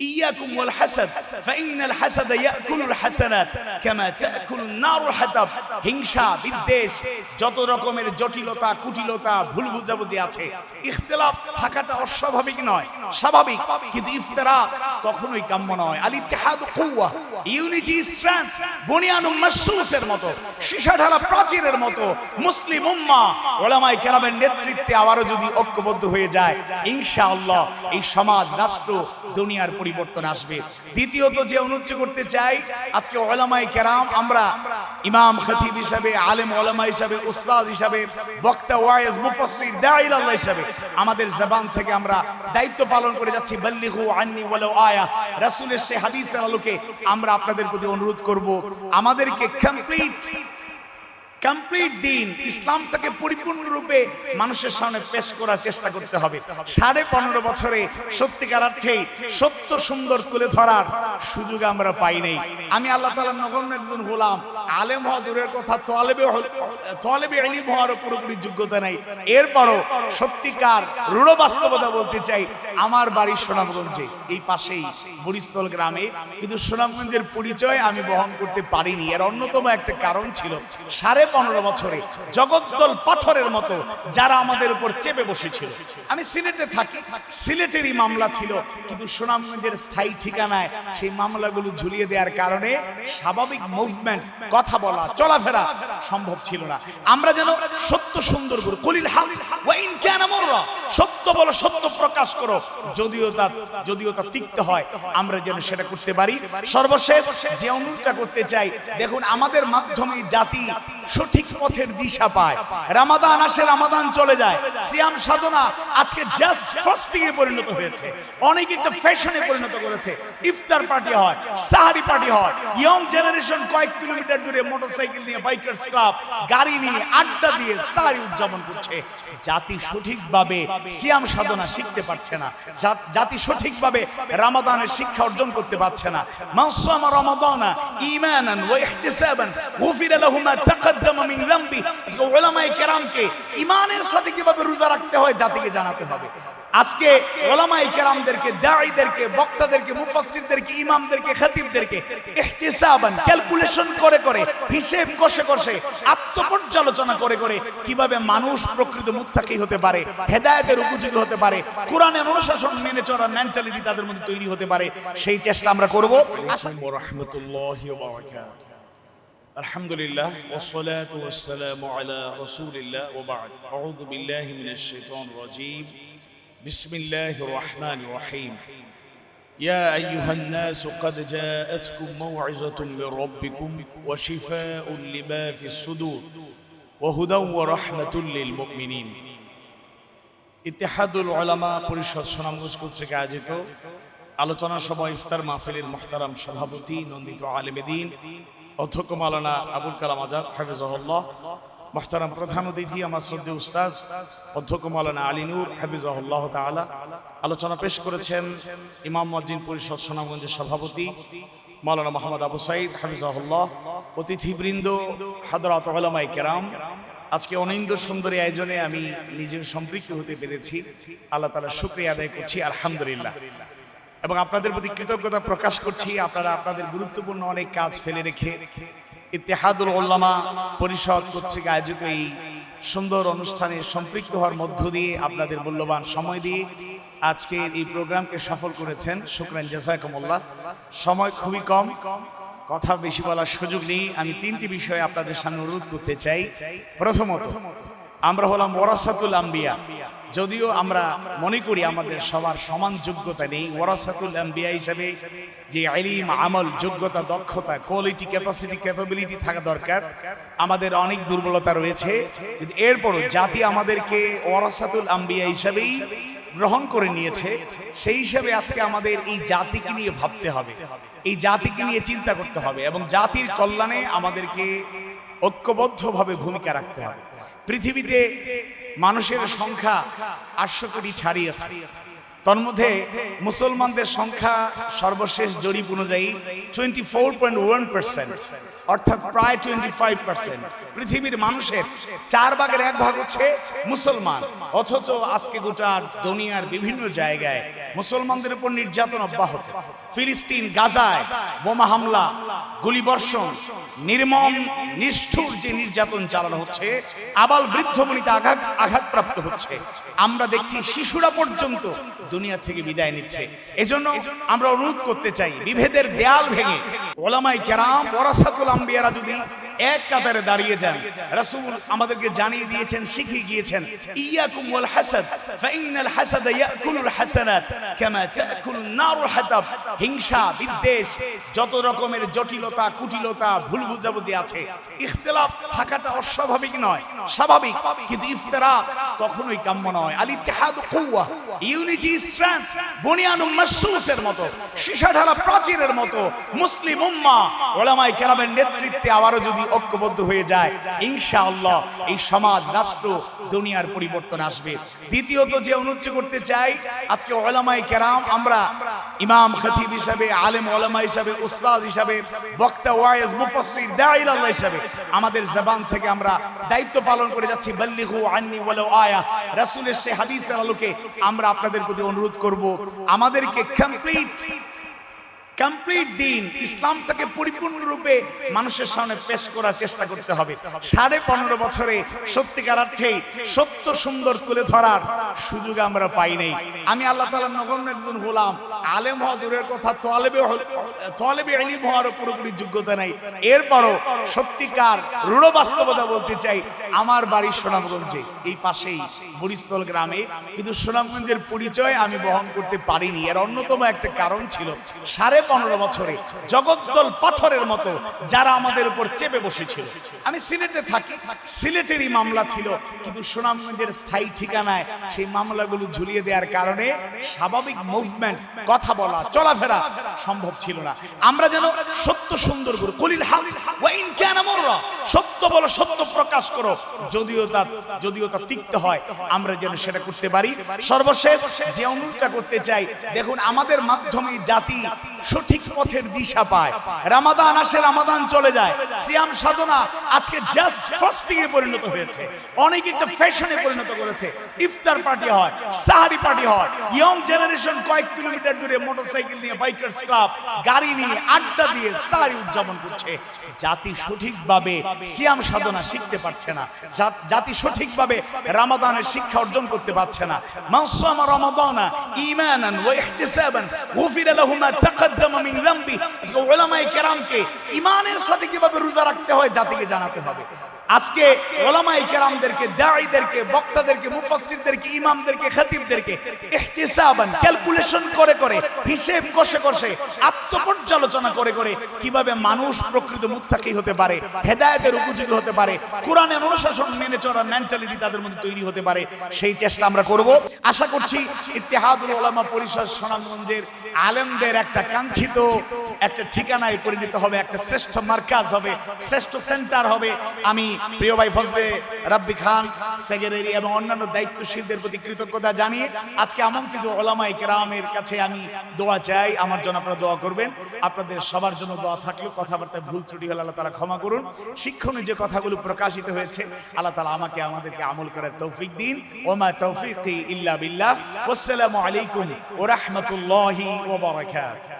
إياكم والحسد فإن الحسد يأكل الحسنات كما تأكل النار الحطب হিংসা বিদ্বেষ যত রকমের জটিলতা কুটিলতা ভুল বুঝাবুঝি আছে ইখতিলাফ থাকাটা অস্বাভাবিক নয় স্বাভাবিক কিন্তু ইফতারা কখনোই কাম্য নয় আল ইত্তেহাদ কুওয়া ইউনিটি স্ট্রেংথ বুনিয়ানুম মাসসুসের মতো সীসা ঢালা প্রাচীরের মতো মুসলিম উম্মাহ ওলামায়ে কেরামের নেতৃত্বে আবারও যদি ঐক্যবদ্ধ হয়ে যায় ইনশাআল্লাহ এই সমাজ রাষ্ট্র দুনিয়ার পরিবর্তন আসবে। দ্বিতীয়ত যে অনুরোধ করতে চাই, আজকে ওলামায়ে কেরাম আমরা ইমাম খতিব হিসাবে, আলেম ওলামা হিসাবে, উস্তাদ হিসাবে, বক্তা, ওয়াইজ, মুফাসসির, দাঈল আল্লাহ হিসাবে আমাদের জবান থেকে আমরা দায়িত্ব পালন করে যাচ্ছি। বল্লিগু আন্নি ওয়ালাউ আয়া। রাসূলের সে হাদিসের আলোকে আমরা আপনাদের প্রতি অনুরোধ করব। আমাদেরকে কমপ্লিট কমপ্লিট দিন ইসলামটাকে পরিপূর্ণরূপে মানুষের সামনে পেশ করার চেষ্টা করতে হবে। সাড়ে পনেরো বছরে সত্যিকার অর্থে সত্য সুন্দর তুলে ধরার সুযোগ আমরা পাই নাই। আমি আল্লাহ তালার নগণ্য একজন হলাম আলেম হওয়া দূরের কথা, তলেবে তলেবে এলিম পুরোপুরি যোগ্যতা নাই। এরপরও সত্যিকার রূঢ় বাস্তবতা বলতে চাই, আমার বাড়ি সুনামগঞ্জে, এই পাশেই বরিস্থল গ্রামে। কিন্তু সুনামগঞ্জের পরিচয় আমি বহন করতে পারিনি। এর অন্যতম একটা কারণ ছিল সাড়ে পনেরো বছরে জগদ্দল পাথরের মতো যারা আমাদের উপর চেপে বসেছিল। আমি সিলেটে থাকি, সিলেটেরই মামলা ছিল, কিন্তু সুনামগঞ্জের স্থায়ী ঠিকানায় সেই মামলাগুলো ঝুলিয়ে দেওয়ার কারণে স্বাভাবিক মুভমেন্ট কথা বলা চলাফেরা সম্ভব ছিল না। আমরা যেন সত্য সুন্দর করে কলিল হাক ওয়াইন কেন সত্য বলো সত্য প্রকাশ করো। যদিও তা যদিও তা তিক্ত হয় আমরা যেন সেটা করতে পারি। সর্বশেষ যে অনুরোধটা করতে চাই দেখুন আমাদের মাধ্যমে জাতি সঠিক পথের দিশা পায়। রামাদান আসে রামাদান চলে যায়। সিয়াম সাধনা আজকে জাস্ট ফাস্টিং এ পরিণত হয়েছে। অনেক একটা ফ্যাশনে পরিণত করেছে। ইফতার পার্টি হয় সাহারি পার্টি হয়। ইয়ং জেনারেশন কয়েক কিলোমিটার দূরে মোটরসাইকেল নিয়ে বাইকার্স ক্লাব, গাড়ি নিয়ে আড্ডা দিয়ে সাহারি উদযাপন করছে। জাতি সঠিকভাবে সিয়াম সাধনা শিখতে পারছে না। জাতি সঠিকভাবে রামাদানের শিক্ষা অর্জন করতে পারছে না। মাসামা রামাদানা ঈমানান ওয়া ইহতিসাবান, গুফিরা লাহু মা তাকাদ্দামা মিন যামবি। উলামায়ে কেরামকে ঈমানের সাথে কীভাবে রোজা রাখতে হয় জাতিকে জানাতে হবে। আজকে ওলামায়ে কেরামদেরকে দাঈদেরকে বক্তাদেরকে মুফাসসিরদেরকে ইমামদেরকে খতিবদেরকে ইহতিসাবান ক্যালকুলেশন করে করে হিসেব কষে কষে আত্মপর্যালোচনা করে করে কিভাবে মানুষ প্রকৃত মুত্তাকি হতে পারে হেদায়েতের উপযোগী হতে পারে কোরআনের অনুশাসন মেনে চলার মেন্টালিটি তাদের মধ্যে তৈরি হতে পারে সেই চেষ্টা আমরা করব عليكم ورحمة الله وبركاته الحمد لله والصلاة والسلام على رسول الله وبعد أعوذ بالله من الشيطان الرجيم بسم الله الرحمن الرحيم يا أيها الناس قد جاءتكم موعظة من ربكم وشفاء لما في الصدور وهدى ورحمة للمؤمنين ইতিহাদুল ওলামা পরিষদ সুনামগঞ্জ কর্তৃক আয়োজিত আলোচনা সভা ইফতার মাহফিলের মোহতারাম সভাপতি নন্দিত আলেমেদিন অধ্যক্ষ মালানা আবুল কালাম আজাদ হাফিজহল্লাহ মোহতারাম প্রধান অতিথি, আমার শ্রদ্ধে উস্তাজ অধ্যক্ষ মালানা আলিনুর হাফিজহল্লাহ তাআলা। আলোচনা পেশ করেছেন ইমাম মজ্জিন পরিষদ সুনামগঞ্জের সভাপতি মাওলানা মোহাম্মদ আবু সাইদ, হাফিজাহুল্লাহ। অতিথিবৃন্দ হাদরাত ওলামাই কেরাম, আজকে অনিন্দ সুন্দরী আয়োজনে আমি নিজের সম্পৃক্ত হতে পেরেছি। আল্লাহ তালা শুক্রিয়া আদায় করছি, আলহামদুলিল্লাহ। এবং আপনাদের প্রতি কৃতজ্ঞতা প্রকাশ করছি, আপনারা আপনাদের গুরুত্বপূর্ণ অনেক কাজ ফেলে রেখে ইতিহাদুল ওল্লামা পরিষদ কর্তৃক আয়োজিত এই সুন্দর অনুষ্ঠানে সম্পৃক্ত হওয়ার মধ্য দিয়ে আপনাদের মূল্যবান সময় দিয়ে আজকে এই প্রোগ্রামকে সফল করেছেন, শুক্রান জাজাকুমুল্লাহ। সময় খুবই কম, কথা বেশি বলার সুযোগ নেই। আমি তিনটি বিষয়ে আপনাদের সামনে অনুরোধ করতে চাই। প্রথমত আমরা হলাম ওরাসাতুল আম্বিয়া। যদিও আমরা মনে করি আমাদের সবার সমান যোগ্যতা নেই, ওরাসাতুল আম্বিয়া হিসাবে যে আলিম, আমল, যোগ্যতা, দক্ষতা কোয়ালিটি ক্যাপাসিটি ক্যাপাবিলিটি থাকা দরকার, আমাদের অনেক দুর্বলতা রয়েছে। এরপরও জাতি আমাদেরকে ওরাসাতুল আম্বিয়া হিসাবেই গ্রহণ করে নিয়েছে, সেই হিসাবে আজকে আমাদের এই জাতিকে নিয়ে ভাবতে হবে। এই জাতিকে নিয়ে চিন্তা করতে হবে এবং জাতির কল্যাণে আমাদেরকে ঐক্যবদ্ধভাবে ভূমিকা রাখতে হবে। পৃথিবীতে মানুষের সংখ্যা আটশো কোটি ছাড়িয়েছে তন্মধ্যে মুসলমানদের সংখ্যা সর্বশেষ জরিপ অনুযায়ী twenty four point one percent অর্থাৎ প্রায় টোয়েন্টি ফাইভ পার্সেন্ট পৃথিবীর মানুষের চার ভাগের এক ভাগ হচ্ছে মুসলমান, অথচ আজকে গোটা দুনিয়ার বিভিন্ন জায়গায় মুসলমানদের উপর নির্যাতন অব্যাহত। ফিলিস্তিন, গাজায় বোমা হামলা, গুলিবর্ষণ নির্মম, নিষ্ঠুর যে নির্যাতন চালানো হচ্ছে, আবাল বৃদ্ধ বনিতে আঘাত, আঘাতপ্রাপ্ত হচ্ছে। আমরা দেখছি শিশুরা পর্যন্ত দুনিয়া থেকে বিদায় নিচ্ছে। এজন্য আমরা অনুরোধ করতে চাই, বিভেদের দেয়াল ভেঙে ওলামাই কেরাম ওরাসাতুল আম্বিয়ারা যদি এক কাতারে দাঁড়িয়ে যান, রাসূল আমাদেরকে জানিয়ে দিয়েছেন, শিখিয়ে গিয়েছেন, ইয়াকুম ওয়াল হাসাদ ফাইনাল হাসাদ ইয়াকুলুল হাসানাত কামা তাকুলুন নারুল হাতাব। হিংসা, বিদ্বেষ, যত রকমের জটিলতা, কুটিলতা, ভুল বুঝাবুঝি আছে। ইখতিলাফ থাকাটা অস্বাভাবিক নয়, স্বাভাবিক। কিন্তু ইফতারা কখনোই কাম্য নয়। আল চাহাদ কুওয়া ইউনিটি স্ট্রেংথ বুনিয়ানুম মাসসুসের মতো প্রাচীরের মতো মুসলিম উম্মাহ ওলামায়ে কেরামের নেতৃত্বে আবারও যদি ঐক্যবদ্ধ হয়ে যায়, ইনশাআল্লাহ এই সমাজ, রাষ্ট্র দুনিয়ার পরিবর্তন আসবে। দ্বিতীয়ত যে করতে চাই, আজকে ওলামায়ে কেরাম আমরা ইমাম খতিব হিসাবে, আলেম ওলামা হিসাবে, উস্তাদ হিসাবে, বক্তা, ওয়াইজ, মুফাসসির আল্লাহ হিসাবে আমাদের জবান থেকে আমরা দায়িত্ব পালন করে যাচ্ছি। বাল্লিগু আন্নি ওয়ালাউ আয়া, রাসূলের সেই হাদিসের আলোকে আমরা আপনাদের প্রতি অনুরোধ করব, আমাদেরকে কমপ্লিট কমপ্লিট দিন ইসলামটাকে পরিপূর্ণরূপে মানুষের সামনে পেশ করার চেষ্টা করতে হবে। সাড়ে পনেরো বছরে সত্যিকার অর্থেই সত্য সুন্দর তুলে ধরার সুযোগ আমরা পাই নাই। আমি আল্লাহ তালার নগণ্য একজন হলাম আলেম হওয়া দূরের কথা, তলেবে তলেবে এলিম হওয়ারও পুরোপুরি যোগ্যতা নাই। এরপরও সত্যিকার রূঢ় বাস্তবতা বলতে চাই, আমার বাড়ি সুনামগঞ্জে, এই পাশেই। বরিস্থল গ্রামে। কিন্তু সুনামগঞ্জের পরিচয় আমি বহন করতে পারিনি। এর অন্যতম একটা কারণ ছিল সাড়ে পনেরো বছরে জগদ্দল পাথরের মতো যারা আমাদের উপর চেপে বসেছিল। আমি সিলেটে থাকি। সিলেটেরই মামলা ছিল। কিন্তু সুনামগঞ্জের স্থায়ী ঠিকানায় সেই মামলাগুলো ঝুলিয়ে দেওয়ার কারণে স্বাভাবিক মুভমেন্ট কথা বলা, চলাফেরা সম্ভব ছিল না। আমরা যেন সত্য সুন্দর করো, কলিল হাক সত্য বলো, সত্য প্রকাশ করো। যদিও তা যদিও তা তিক্ত হয় আমরা যেন সেটা করতে পারি। সর্বশেষ যে অনুরোধটা করতে চাই, দেখুন, আমাদের মাধ্যমে জাতি সঠিক পথের দিশা পায়। রামাদান আসে, রামাদান চলে যায়। সিয়াম সাধনা আজকে জাস্ট ফাস্টিং এ পরিণত হয়েছে। অনেকে একটা ফ্যাশনে পরিণত করেছে। ইফতার পার্টি হয়, সাহারি পার্টি হয়। ইয়ং জেনারেশন কয়েক কিলোমিটার দূরে মোটরসাইকেল নিয়ে বাইকার্স ক্লাব গাড়ি নিয়ে আড্ডা দিয়ে সাহারি উদযাপন করছে। জাতি সঠিকভাবে সিয়াম সাধনা শিখতে পারছে না। জাতি সঠিকভাবে রামাদানের শিক্ষা অর্জন করতে পারছে না। মানসামা রমাদানা ঈমানান ওয়া ইহতিসাবান গুফিরা লাহু মা তাকাদ্দামা মিন যামবি। উলামায়ে কেরামকে ঈমানের সাথে কীভাবে রোজা রাখতে হয়, জাতিকে জানাতে হবে। আজকে ওলামাই কেরামদেরকে, দাঈদেরকে, বক্তাদেরকে, মুফাসসিরদেরকে, ইমামদেরকে, খতিবদেরকে ইহতিসাবান ক্যালকুলেশন করে করে, হিসেব কষে কষে, আত্মপর্যালোচনা করে করে কীভাবে মানুষ প্রকৃত মুত্তাকি হতে পারে, হেদায়েতের উপযোগী হতে পারে, কোরআনের অনুশাসন মেনে চলার মেন্টালিটি তাদের মধ্যে তৈরি হতে পারে, সেই চেষ্টা আমরা করব। আশা করছি ইত্তেহাদুল ওলামা পরিষদ সুনামগঞ্জের আলেমদের একটা কাঙ্ক্ষিত একটা ঠিকানায় পরিণত হবে, একটা শ্রেষ্ঠ মার্কাজ হবে, শ্রেষ্ঠ সেন্টার হবে। আমি প্রিয় ভাই ফজলে, রাব্বি খান সেক্রেটারি এবং অন্যান্য দায়িত্বশীলদের প্রতি কৃতজ্ঞতা জানিয়ে আজকে আমন্ত্রিত ওলামাই কেরামের কাছে আমি দোয়া চাই। আমার জন্য আপনারা দোয়া করবেন। আপনাদের সবার জন্য দোয়া থাকলেও কথাবার্তায় ভুল ত্রুটি হলে আল্লাহ তারা ক্ষমা করুন। শিক্ষণে যে কথাগুলো প্রকাশিত হয়েছে, আল্লাহ তালা আমাকে, আমাদেরকে আমল করার তৌফিক দিন। ওমা তৌফিক ইল্লা বিল্লাহ। আসসালামু আলাইকুম ওয়া রাহমাতুল্লাহি ওয়া বারাকাতুহু।